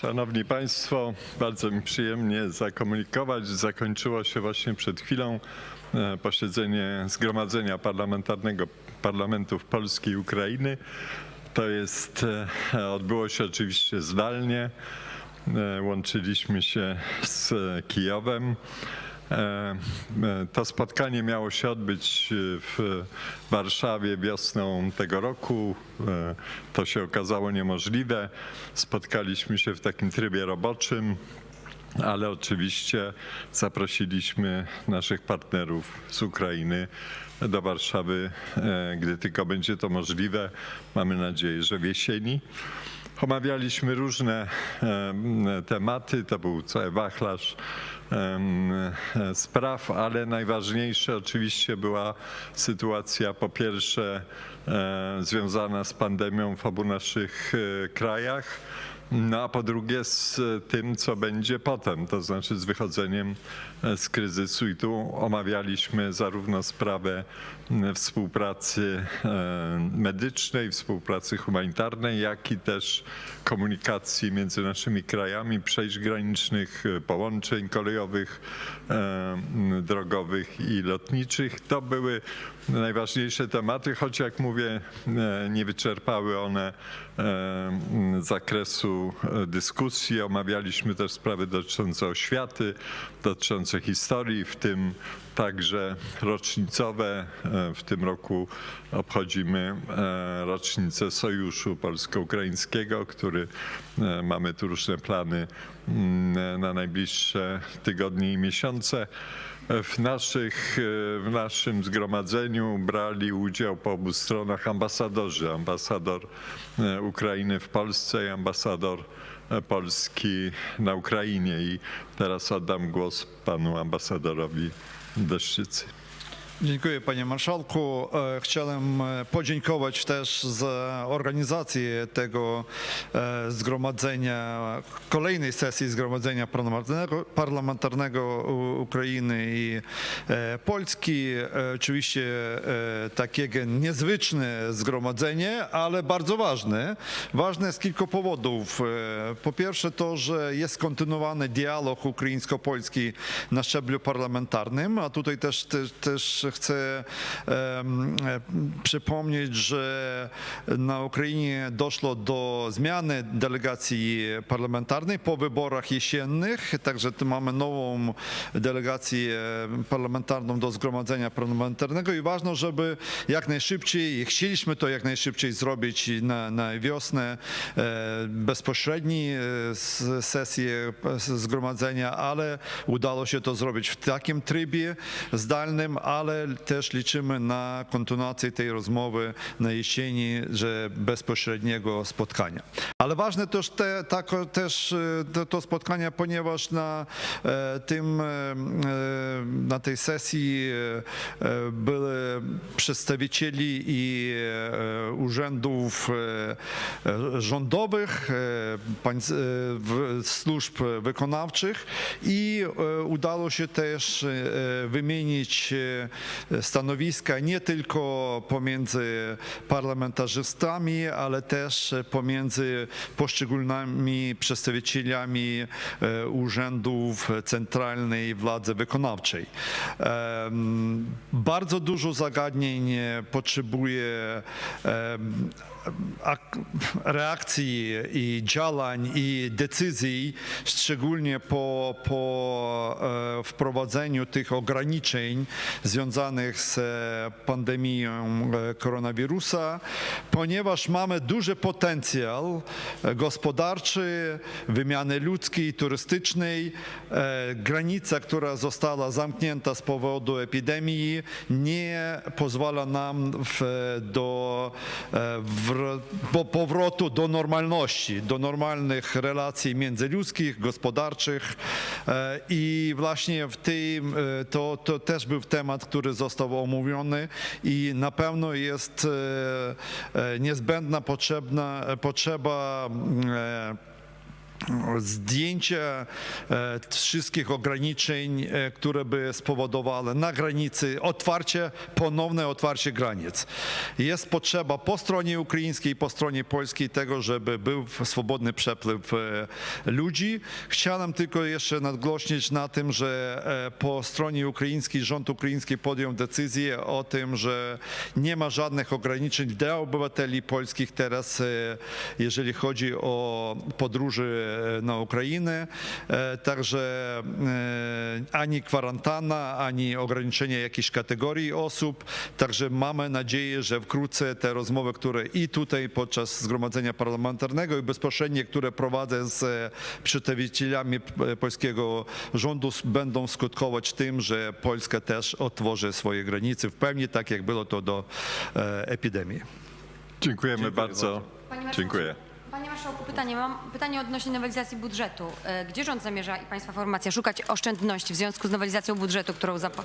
Szanowni Państwo, bardzo mi przyjemnie zakomunikować. Zakończyło się właśnie przed chwilą e, posiedzenie Zgromadzenia Parlamentarnego Parlamentów Polski i Ukrainy. To jest, e, odbyło się oczywiście zdalnie. E, Łączyliśmy się z Kijowem. E, e, To spotkanie miało się odbyć e, w Warszawie wiosną tego roku. To się okazało niemożliwe. Spotkaliśmy się w takim trybie roboczym, ale oczywiście zaprosiliśmy naszych partnerów z Ukrainy do Warszawy, gdy tylko będzie to możliwe. Mamy nadzieję, że w jesieni. Omawialiśmy różne em, tematy, to był cały wachlarz spraw, ale najważniejsze oczywiście była sytuacja po pierwsze e, związana z pandemią w obu naszych e, krajach, no a po drugie z tym, co będzie potem, to znaczy z wychodzeniem e, z kryzysu. I tu omawialiśmy zarówno sprawę współpracy e, medycznej, współpracy humanitarnej, jak i też komunikacji między naszymi krajami, przejść granicznych, e, połączeń kolejowych, e, m, drogowych i lotniczych. To były najważniejsze tematy, choć jak mówię, e, nie wyczerpały one e, zakresu e, dyskusji. Omawialiśmy też sprawy dotyczące oświaty, dotyczące historii, w tym także rocznicowe. W tym roku obchodzimy rocznicę Sojuszu Polsko-Ukraińskiego, który mamy tu różne plany na najbliższe tygodnie i miesiące. W, naszych, w naszym zgromadzeniu brali udział po obu stronach ambasadorzy. Ambasador e, Ukrainy w Polsce i ambasador e, Polski na Ukrainie. I teraz oddam głos panu ambasadorowi Deszczycy. Dziękuję panie marszałku. E, Chciałem e, podziękować też za organizację tego e, zgromadzenia, kolejnej sesji zgromadzenia parlamentarnego, Ukrainy i Polski. Oczywiście e, takiego niezwyczne zgromadzenie, ale bardzo ważne. Ważne z kilku powodów. Po pierwsze to, że jest kontynuowany dialog ukraińsko-polski na szczeblu parlamentarnym, a tutaj też, też, też chcę e, przypomnieć, że na Ukrainie doszło do zmiany delegacji parlamentarnej po wyborach jesiennych, także tu mamy nową delegację parlamentarną do Zgromadzenia Parlamentarnego. I ważne, żeby jak najszybciej, chcieliśmy to jak najszybciej zrobić na, na wiosnę, e, bezpośredni e, sesję zgromadzenia, ale udało się to zrobić w takim trybie zdalnym, ale też liczymy na kontynuację tej rozmowy na jesieni, że bezpośredniego spotkania. Ale ważne też, te, też e, to, to spotkanie, ponieważ na e, tym, e, e, na tej sesji byli przedstawicieli i urzędów rządowych, służb wykonawczych i udało się też wymienić stanowiska nie tylko pomiędzy parlamentarzystami, ale też pomiędzy poszczególnymi przedstawicielami e, urzędów centralnej władzy wykonawczej. Bardzo dużo zagadnień potrzebuje reakcji i działań i decyzji, szczególnie po, po e, wprowadzeniu tych ograniczeń związanych z e, pandemią e, koronawirusa, ponieważ mamy duży potencjał gospodarczy, wymiany ludzkiej, turystycznej. Granica, która została zamknięta z powodu epidemii, nie pozwala nam w, do wr- po powrotu do normalności, do normalnych relacji międzyludzkich, gospodarczych. E, i właśnie w tym e, to, to też był temat, który został omówiony i na pewno jest e, niezbędna potrzebna, potrzeba mm, zdjęcie e, wszystkich ograniczeń, e, które by spowodowały na granicy otwarcie, ponowne otwarcie granic. Jest potrzeba po stronie ukraińskiej i po stronie polskiej tego, żeby był swobodny przepływ e, ludzi. Chciałem tylko jeszcze nadgłośnić na tym, że po stronie ukraińskiej rząd ukraiński podjął decyzję o tym, że nie ma żadnych ograniczeń dla obywateli polskich teraz, jeżeli chodzi o podróże na Ukrainę. E, Także e, ani kwarantanna, ani ograniczenie jakiejś kategorii osób. Także mamy nadzieję, że wkrótce te rozmowy, które i tutaj podczas zgromadzenia parlamentarnego i bezpośrednie, które prowadzę z e, przedstawicielami e, polskiego rządu, będą skutkować tym, że Polska też otworzy swoje granice w pełni, tak jak było to do e, epidemii. Dziękujemy bardzo. Panie marszałku, Dziękuję. Marszałku, pytanie. Mam pytanie odnośnie nowelizacji budżetu. E, Gdzie rząd zamierza i Państwa formacja szukać oszczędności w związku z nowelizacją budżetu, którą zapo...